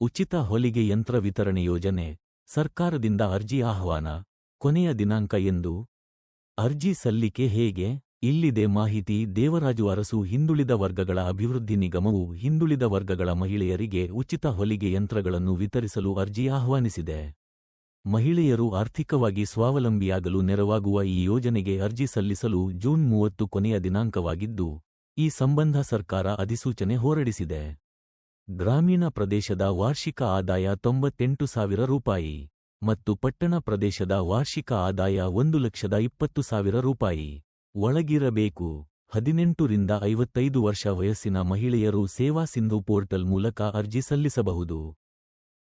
ಉಚಿತ ಹೊಲಿಗೆ ಯಂತ್ರ ವಿತರಣೆ ಯೋಜನೆ, ಸರ್ಕಾರದಿಂದ ಅರ್ಜಿ ಆಹ್ವಾನ, ಕೊನೆಯ ದಿನಾಂಕ ಎಂದು. ಅರ್ಜಿ ಸಲ್ಲಿಕೆ ಹೇಗೆ? ಇಲ್ಲಿದೆ ಮಾಹಿತಿ. ದೇವರಾಜು ಅರಸು ಹಿಂದುಳಿದ ವರ್ಗಗಳ ಅಭಿವೃದ್ಧಿ ನಿಗಮವು ಹಿಂದುಳಿದ ವರ್ಗಗಳ ಮಹಿಳೆಯರಿಗೆ ಉಚಿತ ಹೊಲಿಗೆ ಯಂತ್ರಗಳನ್ನು ವಿತರಿಸಲು ಅರ್ಜಿ ಆಹ್ವಾನಿಸಿದೆ. ಮಹಿಳೆಯರು ಆರ್ಥಿಕವಾಗಿ ಸ್ವಾವಲಂಬಿಯಾಗಲು ನೆರವಾಗುವ ಈ ಯೋಜನೆಗೆ ಅರ್ಜಿ ಸಲ್ಲಿಸಲು ಜೂನ್ ಮೂವತ್ತು ಕೊನೆಯ ದಿನಾಂಕವಾಗಿದ್ದು, ಈ ಸಂಬಂಧ ಸರ್ಕಾರ ಅಧಿಸೂಚನೆ ಹೊರಡಿಸಿದೆ. ಗ್ರಾಮೀಣ ಪ್ರದೇಶದ ವಾರ್ಷಿಕ ಆದಾಯ ತೊಂಬತ್ತೆಂಟು ಸಾವಿರ ರೂಪಾಯಿ ಮತ್ತು ಪಟ್ಟಣ ಪ್ರದೇಶದ ವಾರ್ಷಿಕ ಆದಾಯ ಒಂದು ಲಕ್ಷದ ಇಪ್ಪತ್ತು ಸಾವಿರ ರೂಪಾಯಿ. ಒಳಗಿರಬೇಕು. ಹದಿನೆಂಟರಿಂದ ಐವತ್ತೈದು ವರ್ಷ ವಯಸ್ಸಿನ ಮಹಿಳೆಯರು ಸೇವಾ ಸಿಂಧು ಪೋರ್ಟಲ್ ಮೂಲಕ ಅರ್ಜಿ ಸಲ್ಲಿಸಬಹುದು.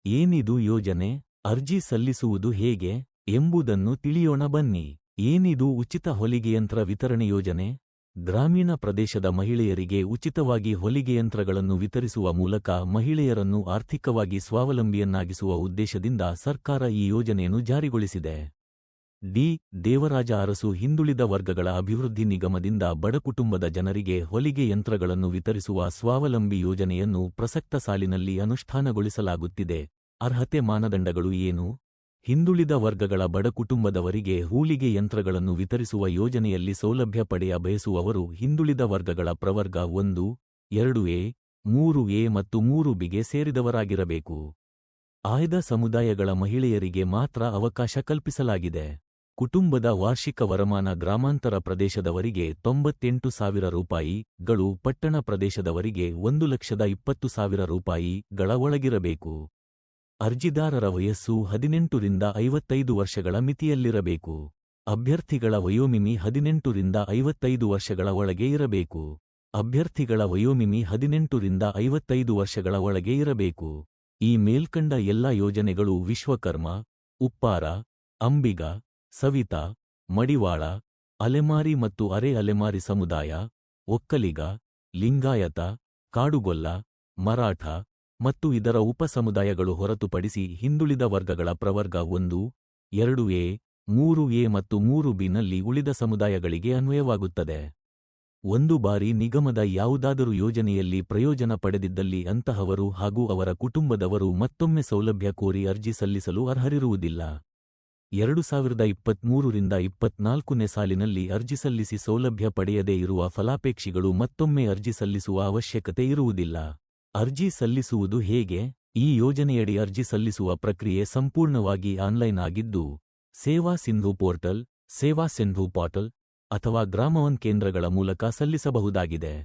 ಏನಿದು ಯೋಜನೆ? ಅರ್ಜಿ ಸಲ್ಲಿಸುವುದು ಹೇಗೆ? ಎಂಬುದನ್ನು ತಿಳಿಯೋಣ ಬನ್ನಿ. ಏನಿದು ಉಚಿತ ಹೊಲಿಗೆಯಂತ್ರ ವಿತರಣೆ ಯೋಜನೆ? ಗ್ರಾಮೀಣ ಪ್ರದೇಶದ ಮಹಿಳೆಯರಿಗೆ ಉಚಿತವಾಗಿ ಹೊಲಿಗೆಯಂತ್ರಗಳನ್ನು ವಿತರಿಸುವ ಮೂಲಕ ಮಹಿಳೆಯರನ್ನು ಆರ್ಥಿಕವಾಗಿ ಸ್ವಾವಲಂಬಿಯನ್ನಾಗಿಸುವ ಉದ್ದೇಶದಿಂದ ಸರ್ಕಾರ ಈ ಯೋಜನೆಯನ್ನು ಜಾರಿಗೊಳಿಸಿದೆ. ಡಿ. ದೇವರಾಜ ಅರಸು ಹಿಂದುಳಿದ ವರ್ಗಗಳ ಅಭಿವೃದ್ಧಿ ನಿಗಮದಿಂದ ಬಡ ಕುಟುಂಬದ ಜನರಿಗೆ ಹೊಲಿಗೆ ಯಂತ್ರಗಳನ್ನು ವಿತರಿಸುವ ಸ್ವಾವಲಂಬಿ ಯೋಜನೆಯನ್ನು ಪ್ರಸಕ್ತ ಸಾಲಿನಲ್ಲಿ ಅನುಷ್ಠಾನಗೊಳಿಸಲಾಗುತ್ತಿದೆ. ಅರ್ಹತೆ ಮಾನದಂಡಗಳು ಏನು? ಹಿಂದುಳಿದ ವರ್ಗಗಳ ಬಡ ಕುಟುಂಬದವರಿಗೆ ಹೂಲಿಗೆ ಯಂತ್ರಗಳನ್ನು ವಿತರಿಸುವ ಯೋಜನೆಯಲ್ಲಿ ಸೌಲಭ್ಯ ಪಡೆಯ ಬಯಸುವವರು ಹಿಂದುಳಿದ ವರ್ಗಗಳ ಪ್ರವರ್ಗ ಒಂದು, ಎರಡು ಎ, ಮೂರು ಎ ಮತ್ತು ಮೂರು ಬಿಗೆ ಸೇರಿದವರಾಗಿರಬೇಕು. ಆಯ್ದ ಸಮುದಾಯಗಳ ಮಹಿಳೆಯರಿಗೆ ಮಾತ್ರ ಅವಕಾಶ ಕಲ್ಪಿಸಲಾಗಿದೆ. ಕುಟುಂಬದ ವಾರ್ಷಿಕ ವರಮಾನ ಗ್ರಾಮಾಂತರ ಪ್ರದೇಶದವರಿಗೆ ತೊಂಬತ್ತೆಂಟು ಸಾವಿರ ರೂಪಾಯಿಗಳು ಪಟ್ಟಣ ಪ್ರದೇಶದವರಿಗೆ ಒಂದು ಲಕ್ಷದ ಇಪ್ಪತ್ತು ಸಾವಿರ ರೂಪಾಯಿಗಳ ಒಳಗಿರಬೇಕು. ಅರ್ಜಿದಾರರ ವಯಸ್ಸು ಹದಿನೆಂಟರಿಂದ ಐವತ್ತೈದು ವರ್ಷಗಳ ಮಿತಿಯಲ್ಲಿರಬೇಕು. ಅಭ್ಯರ್ಥಿಗಳ ವಯೋಮಿಮಿ ಹದಿನೆಂಟರಿಂದ ಐವತ್ತೈದು ವರ್ಷಗಳ ಒಳಗೆ ಇರಬೇಕು. ಅಭ್ಯರ್ಥಿಗಳ ವಯೋಮಿಮಿ ಹದಿನೆಂಟರಿಂದ ಐವತ್ತೈದು ವರ್ಷಗಳ ಒಳಗೆ ಇರಬೇಕು. ಈ ಮೇಲ್ಕಂಡ ಎಲ್ಲ ಯೋಜನೆಗಳು ವಿಶ್ವಕರ್ಮ, ಉಪ್ಪಾರ, ಅಂಬಿಗ, ಸವಿತಾ, ಮಡಿವಾಳ, ಅಲೆಮಾರಿ ಮತ್ತು ಅರೆ ಅಲೆಮಾರಿ ಸಮುದಾಯ, ಒಕ್ಕಲಿಗ, ಲಿಂಗಾಯತ, ಕಾಡುಗೊಲ್ಲ, ಮರಾಠ ಮತ್ತು ಇದರ ಉಪಸಮುದಾಯಗಳು ಹೊರತುಪಡಿಸಿ ಹಿಂದುಳಿದ ವರ್ಗಗಳ ಪ್ರವರ್ಗ ಒಂದು, ಎರಡು ಎ, ಮೂರು ಎ ಮತ್ತು ಮೂರು ಬಿನಲ್ಲಿ ಉಳಿದ ಸಮುದಾಯಗಳಿಗೆ ಅನ್ವಯವಾಗುತ್ತದೆ. ಒಂದು ಬಾರಿ ನಿಗಮದ ಯಾವುದಾದರೂ ಯೋಜನೆಯಲ್ಲಿ ಪ್ರಯೋಜನ ಪಡೆದಿದ್ದಲ್ಲಿ ಅಂತಹವರು ಹಾಗೂ ಅವರ ಕುಟುಂಬದವರು ಮತ್ತೊಮ್ಮೆ ಸೌಲಭ್ಯ ಕೋರಿ ಅರ್ಜಿ ಸಲ್ಲಿಸಲು ಅರ್ಹರಿರುವುದಿಲ್ಲ. ಎರಡು ಸಾವಿರದ ಇಪ್ಪತ್ಮೂರರಿಂದ ಇಪ್ಪತ್ನಾಲ್ಕನೇ ಸಾಲಿನಲ್ಲಿ ಅರ್ಜಿ ಸಲ್ಲಿಸಿ ಸೌಲಭ್ಯ ಪಡೆಯದೇ ಇರುವ ಫಲಾಪೇಕ್ಷಿಗಳು ಮತ್ತೊಮ್ಮೆ ಅರ್ಜಿ ಸಲ್ಲಿಸುವ ಅವಶ್ಯಕತೆ ಇರುವುದಿಲ್ಲ. ಅರ್ಜಿ ಸಲ್ಲಿಸುವುದು ಹೇಗೆ? ಈ ಯೋಜನೆಯಡಿ ಅರ್ಜಿ ಸಲ್ಲಿಸುವ ಪ್ರಕ್ರಿಯೆ ಸಂಪೂರ್ಣವಾಗಿ ಆನ್ಲೈನ್ ಆಗಿದ್ದು, ಸೇವಾ ಸಿಂಧು ಪೋರ್ಟಲ್, ಸೇವಾ ಸಿಂಧು ಪೋರ್ಟಲ್ ಅಥವಾ ಗ್ರಾಮವನ್ ಕೇಂದ್ರಗಳ ಮೂಲಕ ಸಲ್ಲಿಸಬಹುದಾಗಿದೆ.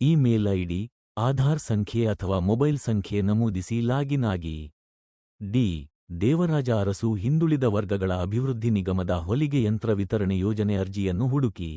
ಇಮೇಲ್ ಐಡಿ, ಆಧಾರ್ ಸಂಖ್ಯೆ ಅಥವಾ ಮೊಬೈಲ್ ಸಂಖ್ಯೆ ನಮೂದಿಸಿ ಲಾಗಿನ್ ಆಗಿ. ಡಿ, ದೇವರಾಜ ಅರಸು ಹಿಂದುಳಿದ ವರ್ಗಗಳ ಅಭಿವೃದ್ಧಿ ನಿಗಮದ ಹೊಲಿಗೆ ಯಂತ್ರ ವಿತರಣೆ ಯೋಜನೆ ಅರ್ಜಿಯನ್ನು ಹುಡುಕಿ.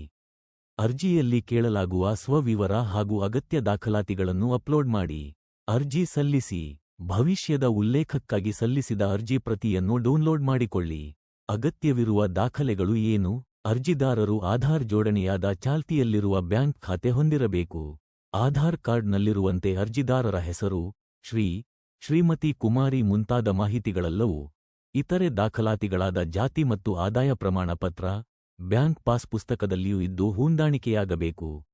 ಅರ್ಜಿಯಲ್ಲಿ ಕೇಳಲಾಗುವ ಸ್ವವಿವರ ಹಾಗೂ ಅಗತ್ಯ ದಾಖಲಾತಿಗಳನ್ನು ಅಪ್ಲೋಡ್ ಮಾಡಿ. ಅರ್ಜಿ ಸಲ್ಲಿಸಿ. ಭವಿಷ್ಯದ ಉಲ್ಲೇಖಕ್ಕಾಗಿ ಸಲ್ಲಿಸಿದ ಅರ್ಜಿ ಪ್ರತಿಯನ್ನು ಡೌನ್ಲೋಡ್ ಮಾಡಿಕೊಳ್ಳಿ. ಅಗತ್ಯವಿರುವ ದಾಖಲೆಗಳು ಏನು? ಅರ್ಜಿದಾರರು ಆಧಾರ್ ಜೋಡಣೆಯಾದ ಚಾಲ್ತಿಯಲ್ಲಿರುವ ಬ್ಯಾಂಕ್ ಖಾತೆ ಹೊಂದಿರಬೇಕು. ಆಧಾರ್ ಕಾರ್ಡ್ನಲ್ಲಿರುವಂತೆ ಅರ್ಜಿದಾರರ ಹೆಸರು, ಶ್ರೀ, ಶ್ರೀಮತಿ ಕುಮಾರಿ ಮುಂತಾದ ಮಾಹಿತಿಗಳೆಲ್ಲವೂ. ಇತರೆ ದಾಖಲಾತಿಗಳಾದ ಜಾತಿ ಮತ್ತು ಆದಾಯ ಪ್ರಮಾಣ ಪತ್ರ ಬ್ಯಾಂಕ್ ಪಾಸ್ ಪುಸ್ತಕದಲ್ಲಿಯೂ ಇದ್ದು ಹೊಂದಾಣಿಕೆಯಾಗಬೇಕು.